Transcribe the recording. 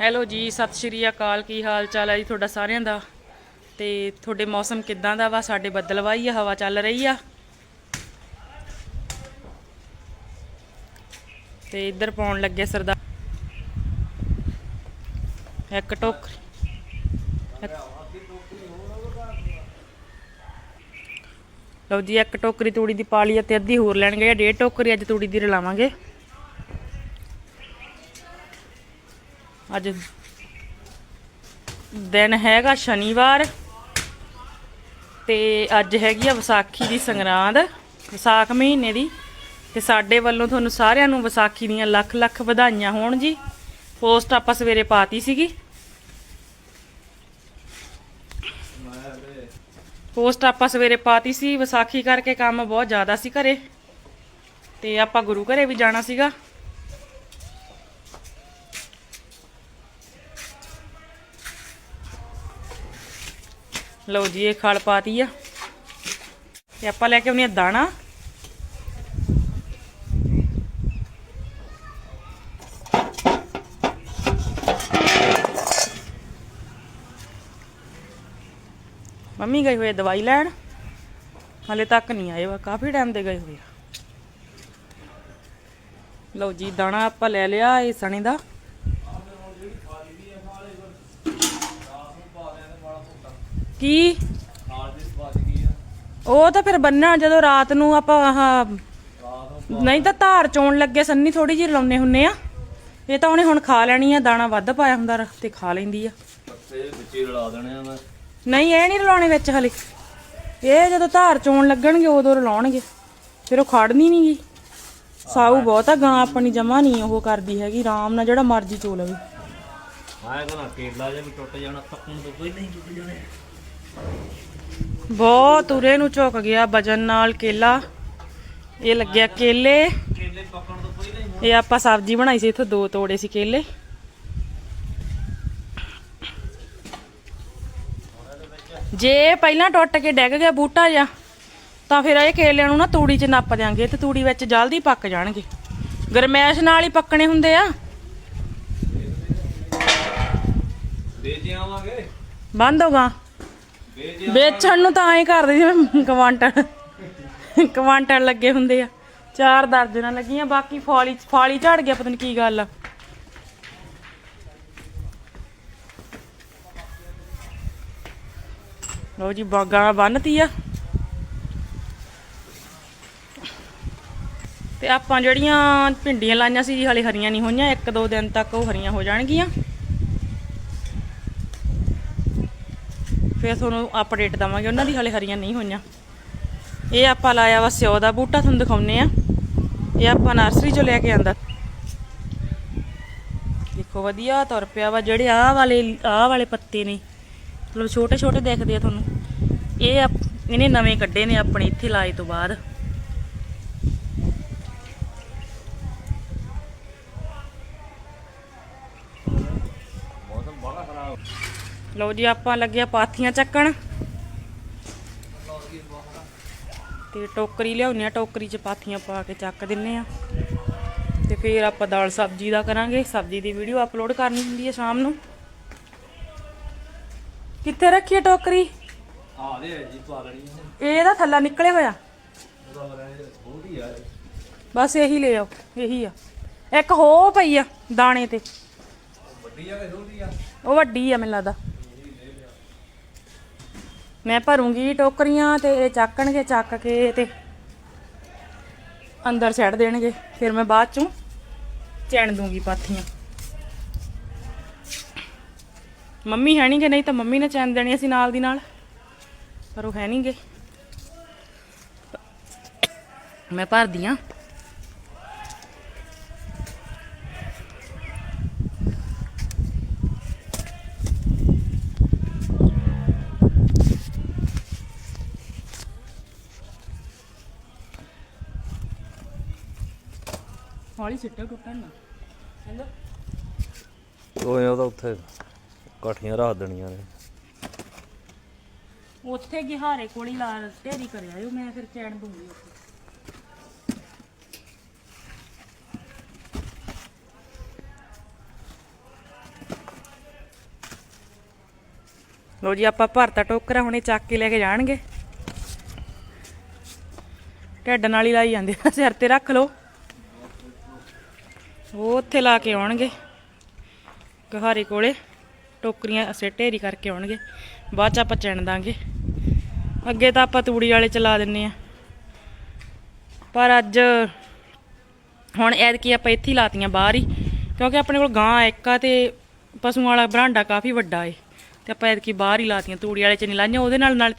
Hello ਜੀ, ਸਤਿ ਸ਼੍ਰੀ ਅਕਾਲ, ਕੀ ਹਾਲ ਚਾਲ ਹੈ ਜੀ ਤੁਹਾਡਾ ਸਾਰਿਆਂ ਦਾ? ਤੇ ਤੁਹਾਡੇ ਮੌਸਮ ਕਿੱਦਾਂ ਦਾ ਵਾ? ਸਾਡੇ ਬੱਦਲਵਾਈ ਆ ਹਵਾ ਚੱਲ ਰਹੀ ਆ। ਤੇ ਇੱਧਰ ਪਾਉਣ ਲੱਗੇ ਸਰਦਾਰ। ਇੱਕ ਟੋਕਰੀ। ਲਓ ਜੀ, ਇੱਕ ਟੋਕਰੀ ਤੂੜੀ ਦੀ ਪਾਲੀ ਆ ਤੇ ਅੱਧੀ ਹੋਰ ਲੈਣਗੇ ਡੇਢ ਟੋਕਰੀ ਅੱਜ ਤੂੜੀ ਦੀ ਰਲਾਵਾਂਗੇ। ਅੱਜ ਦਿਨ ਹੈਗਾ ਸ਼ਨੀਵਾਰ ਤੇ ਅੱਜ ਹੈਗੀ ਆ ਵਿਸਾਖੀ ਦੀ ਸੰਗਰਾਂਦ, ਵਿਸਾਖ ਮਹੀਨੇ ਦੀ। ਤੇ ਸਾਡੇ ਵੱਲੋਂ ਤੁਹਾਨੂੰ ਸਾਰਿਆਂ ਨੂੰ ਵਿਸਾਖੀ ਦੀਆਂ ਲੱਖ ਲੱਖ ਵਧਾਈਆਂ ਹੋਣ ਜੀ। ਪੋਸਟ ਆਪਾਂ ਸਵੇਰੇ ਪਾਤੀ ਸੀਗੀ। ਪੋਸਟ ਆਪਾਂ ਸਵੇਰੇ ਪਾਤੀ ਸੀ। ਵਿਸਾਖੀ ਕਰਕੇ ਕੰਮ ਬਹੁਤ ਜ਼ਿਆਦਾ ਸੀ ਘਰੇ। ਤੇ ਆਪਾਂ ਗੁਰੂ ਘਰੇ ਵੀ ਜਾਣਾ ਸੀਗਾ। ਲਓ ਜੀ, ਇਹ ਖਲ ਪਾਤੀ ਆ ਤੇ ਆਪਾਂ ਲੈ ਕੇ ਆਉਣੀ ਆ ਦਾਣਾ। ਮੰਮੀ ਗਈ ਹੋਏ ਦਵਾਈ ਲੈਣ। ਹਲੇ ਤੱਕ ਨਹੀਂ ਆਏ ਵਾ, ਕਾਫੀ ਟਾਈਮ ਦੇ ਗਏ ਹੋਏ ਆ। ਲਓ ਜੀ, ਦਾਣਾ ਆਪਾਂ ਲੈ ਲਿਆ, ਇਹ ਸਣੇ ਦਾ। ਕੀ? ਉਹ ਤਾਂ ਫਿਰ ਬੰਨਣਾ ਜਦੋਂ ਰਾਤ ਨੂੰ ਆਪਾਂ, ਆਹ, ਨਹੀਂ ਤਾਂ ਧਾਰ ਚੋਣ ਲੱਗੇ, ਸੰਨੀ ਥੋੜੀ ਜਿਹੀ ਲਾਉਨੇ ਹੁੰਨੇ ਆ। ਇਹ ਤਾਂ ਉਹਨੇ ਹੁਣ ਖਾ ਲੈਣੀ ਆ, ਦਾਣਾ ਵੱਧ ਪਾਇਆ ਹੁੰਦਾ ਤੇ ਖਾ ਲੈਂਦੀ ਆ। ਨਹੀਂ, ਇਹ ਨਹੀਂ ਰਲਾਉਣੇ ਵਿੱਚ ਹਲੇ। ਇਹ ਜਦੋਂ ਧਾਰ ਚੋਣ ਲੱਗਣਗੇ, ਉਦੋਂ ਰਲਾਉਣਗੇ। ਫਿਰ ਉਹ ਖੜਨੀ ਨਹੀਂਗੀ ਸਾਊ ਬਹੁਤ ਆ, ਗਾਂ ਆਪਣੀ ਜਮਾ ਨਹੀਂ ਉਹ ਕਰਦੀ ਹੈਗੀ, ਆਰਾਮ ਨਾਲ ਜਿਹੜਾ ਮਰਜ਼ੀ ਚੋ ਲਵੇ। ਆਇਆ ਕਹਿੰਦਾ ਕੇਲਾ ਜਿਹਾ ਵੀ ਟੁੱਟ ਜਾਣਾ ਪੱਕਣ ਤੋਂ ਪਹਿਲਾਂ ਹੀ ਟੁੱਟ ਜਾਣੇ ਬਹੁਤ ਉਰੇ ਨੂੰ ਝੁਕ ਗਿਆ ਵਜਨ ਨਾਲ ਕੇਲਾ। ਇਹ ਲੱਗਿਆ ਕੇਲੇ। ਕੇਲੇ ਪੱਕਣ ਤੋਂ ਪਹਿਲਾਂ ਹੀ ਇਹ ਆਪਾਂ ਸਬਜ਼ੀ ਬਣਾਈ ਸੀ ਇੱਥੇ ਦੋ ਤੋੜੇ ਸੀ ਕੇਲੇ। ਜੇ ਪਹਿਲਾਂ ਟੁੱਟ ਕੇ ਡਿੱਗ ਗਿਆ ਬੂਟਾ ਜਾਂ ਤਾਂ ਫਿਰ ਇਹ ਕੇਲਿਆਂ ਨੂੰ ਨਾ ਤੂੜੀ 'ਚ ਨੱਪ ਦਿਆਂਗੇ ਤੇ ਤੂੜੀ ਵਿੱਚ ਜਲਦੀ ਪੱਕ ਜਾਣਗੇ। ਗਰਮੈਸ਼ ਨਾਲ ਹੀ ਪੱਕਣੇ ਹੁੰਦੇ ਆ। ਦੇ ਜੇ ਆਵਾਂਗੇ। ਬੰਦ ਹੋਗਾ ਵੇਚਣ ਨੂੰ ਤਾਂ ਐਂ ਕਰਦੇ ਜਿਵੇਂ ਕਵਾਂਟਲ ਕਵਾਂਟਲ ਲੱਗੇ ਹੁੰਦੇ ਆ। ਚਾਰ ਦਰਜਨਾਂ ਲੱਗੀਆਂ, ਬਾਕੀ ਫਾਲੀ ਫਾਲੀ ਝੜ ਗਿਆ, ਪਤਾ ਨਹੀਂ ਕੀ ਗੱਲ ਆ। ਲੋ ਜੀ, ਬਾਗਾਂ ਬੰਨਤੀ ਆ। ਤੇ ਆਪਾਂ ਜਿਹੜੀਆਂ ਭਿੰਡੀਆਂ ਲਾਈਆਂ ਸੀ ਜੀ, ਹਲੇ ਹਰੀਆਂ ਨਹੀਂ ਹੋਈਆਂ, ਇੱਕ ਦੋ ਦਿਨ ਤੱਕ ਉਹ ਹਰੀਆਂ ਹੋ ਜਾਣਗੀਆਂ। ਫਿਰ ਤੁਹਾਨੂੰ ਅਪਡੇਟ ਦਵਾਂਗੇ। ਉਹਨਾਂ ਦੀ ਹਲੇ ਹਰੀਆਂ ਨਹੀਂ ਹੋਈਆਂ। ਇਹ ਆਪਾਂ ਲਾਇਆ ਵਾ ਸਿਓ ਦਾ ਬੂਟਾ, ਤੁਹਾਨੂੰ ਦਿਖਾਉਨੇ ਆ ਇਹ ਆਪਾਂ ਨਰਸਰੀ ਚੋਂ ਲੈ ਕੇ ਆਂਦਾ। ਦੇਖੋ, ਵਧੀਆ ਤੁਰ ਪਿਆ ਵਾ। ਜਿਹੜੇ ਆਹ ਵਾਲੇ ਆਹ ਵਾਲੇ ਪੱਤੇ ਨੇ, ਮਤਲਬ ਛੋਟੇ ਛੋਟੇ ਦਿਖਦੇ ਆ ਤੁਹਾਨੂੰ। ਇਹ ਆਪ- ਇਹਨੇ ਨਵੇਂ ਕੱਢੇ ਨੇ ਆਪਣੇ, ਇੱਥੇ ਲਾਏ ਤੋਂ ਬਾਅਦ। ਲਓ ਜੀ ਆਪਾਂ ਲੱਗਿਆ ਪਾਥੀਆਂ ਚੱਕਣ। ਤੇ ਟੋਕਰੀ ਲਿਆਉਨੇ ਆ ਟੋਕਰੀ 'ਚ ਪਾਥੀਆਂ ਪਾ ਕੇ ਚੱਕ ਦਿੰਨੇ ਆ। ਤੇ ਫਿਰ ਆਪਾਂ ਦਾਲ ਸਬਜ਼ੀ ਦਾ ਕਰਾਂਗੇ। ਸਬਜ਼ੀ ਦੀ ਵੀਡੀਓ ਅਪਲੋਡ ਕਰਨੀ ਹੁੰਦੀ ਹੈ ਸ਼ਾਮ ਨੂੰ। ਕਿੱਥੇ ਰੱਖੀ ਹੈ ਟੋਕਰੀ? ਆ ਦੇ ਜੀ ਪਾ ਲੈਣੀ ਹੈ ਇਹਦਾ ਥੱਲਾ ਨਿਕਲਿਆ ਹੋਇਆ। ਆ ਬਸ ਇਹੀ ਲੈ ਆਓ ਇਹੀ ਆ। ਇੱਕ ਹੋ ਪਈ ਆ ਦਾਣੇ ਤੇ। ਵੱਡੀ ਆ ਕਿ ਛੋਟੀ ਆ? ਉਹ ਵੱਡੀ ਆ ਮੈਨੂੰ ਲੱਗਦਾ। ਮੈਂ ਭਰੂੰਗੀ ਟੋਕਰੀਆਂ ਤੇ ਇਹ ਚੱਕਣਗੇ, ਚੱਕ ਕੇ ਤੇ ਅੰਦਰ ਛੱਡ ਦੇਣਗੇ। ਫਿਰ ਮੈਂ ਬਾਅਦ ਚੋਂ ਚੈਣ ਦੂੰਗੀ ਪਾਥੀਆਂ। ਮੰਮੀ ਹੈ ਨਹੀਂ ਕਿ ਨਹੀਂ ਤਾਂ ਮੰਮੀ ਨੇ ਚੈਨ ਦੇਣੀ ਸੀ ਨਾਲ ਦੀ ਨਾਲ। ਪਰ ਉਹ ਹੈ ਨਹੀਂਗੇ ਮੈਂ ਭਰਦੀ ਆਂ। ਹੌਲੀ ਸਿੱਟੋ ਟੁੱਟਣ ਨਾ। ਕਹਿੰਦਾ ਉਹ ਉਹਦਾ ਉੱਥੇ ਕਾਠੀਆਂ ਰੱਖ ਦੇਣੀਆਂ ਨੇ। ਉੱਥੇ ਗਿਹਾਰੇ ਕੋਲ ਹੀ ਲਾ ਢੇਰੀ ਕਰ ਆਇਓ ਮੈਂ ਫਿਰ ਚੈਨ ਦੂੰਗੀ ਉੱਥੇ। ਲੋ ਜੀ ਆਪਾਂ ਭਰਤਾ ਟੋਕਰਾ ਹੁਣੇ ਚੱਕ ਕੇ ਲੈ ਕੇ ਜਾਣਗੇ। ਢੱਡ ਨਾਲ ਹੀ ਲਾਈ ਜਾਂਦੇ ਸਿਰ ਤੇ ਰੱਖ ਲਓ। ਉਹ ਉੱਥੇ ਲਾ ਕੇ ਆਉਣਗੇ। ਗਹਾਰੇ ਕੋਲੇ ਟੋਕਰੀਆਂ ਅਸੀਂ ਢੇਰੀ ਕਰਕੇ ਆਉਣਗੇ। ਬਾਅਦ ਚ ਆਪਾਂ ਚਿਣ ਦਾਂਗੇ। ਅੱਗੇ ਤਾਂ ਆਪਾਂ ਤੂੜੀ ਵਾਲੇ ਚਲਾ ਦਿੰਨੇ ਆ। ਪਰ ਅੱਜ ਹੁਣ ਐਤਕੀ ਆਪਾਂ ਇੱਥੇ ਹੀ ਲਾਤੀਆਂ ਬਾਹਰ ਹੀ, ਕਿਉਂਕਿ ਆਪਣੇ ਕੋਲ ਗਾਂ ਇੱਕ ਆ ਤੇ ਪਸ਼ੂਆਂ ਵਾਲਾ ਬਰਾਂਡਾ ਕਾਫੀ ਵੱਡਾ ਏ। ਤੇ ਆਪਾਂ ਐਤਕੀ ਬਾਹਰ ਹੀ ਲਾਤੀਆਂ ਤੂੜੀ ਵਾਲੇ ਚ ਨਹੀਂ ਲਾਈਆਂ, ਉਹਦੇ ਨਾਲ ਨਾਲ